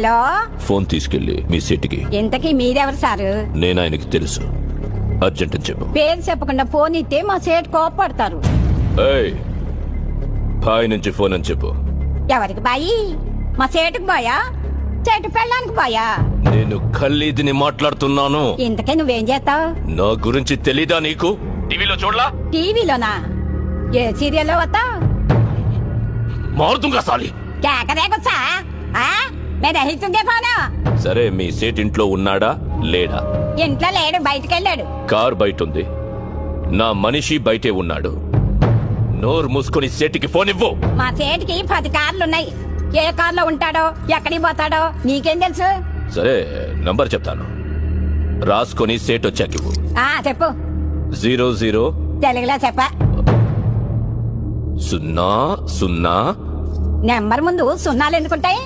Hello? Phone తీసుకెళ్ళి మీ సీటుకి. ఇంతకీ మీరెవరు సారు? నేను ఆయనకి తెలుసు. అర్జెంట్ అని చెప్పు. పేరు చెప్పకుండా ఫోన్ ఇస్తే మా సేటు కోపడతారు ఏయ్ బాయ్ నుంచి ఫోన్ అని చెప్పు. ఎవరికి బాయి? మా సేటుకు బాయా? చెట్టు పెళ్ళానికి బాయా? నేను ఖల్లీదిని మాట్లాడుతున్నాను. ఇంతకీ నువ్వేం చేస్తావు? నా గురించి తెలీదా నీకు? టీవీలో చూడలా? టీవీలోనా? ఏ సీరియల్లో వస్తావు? మారుతుంగా సాలి. కేకరేకొచ్చా ఫోను సరే మీ సేట్ ఇంట్లో ఉన్నాడా? లేడా? ఇంట్లో లేడు బయటికి వెళ్ళాడు కార్ బయట ఉంది నా మనిషి బయటే ఉన్నాడు. నోరు మూసుకొని సేటికి ఫోన్ ఇవ్వు. మా సేటుకి పది కార్లు ఉన్నాయి. ఏ కార్లో ఉంటాడో ఎక్కడికి పోతాడో నీకేం తెలుసు? సరే నంబర్ చెప్తాను. రాసుకొని సేట్ వచ్చాక ఇవ్వు. ఆ చెప్పు. జీరో జీరో తెలుగులో చెప్ప. సున్నా సున్నా నెంబర్ ముందు సున్నాలు ఎందుకుంటాయి?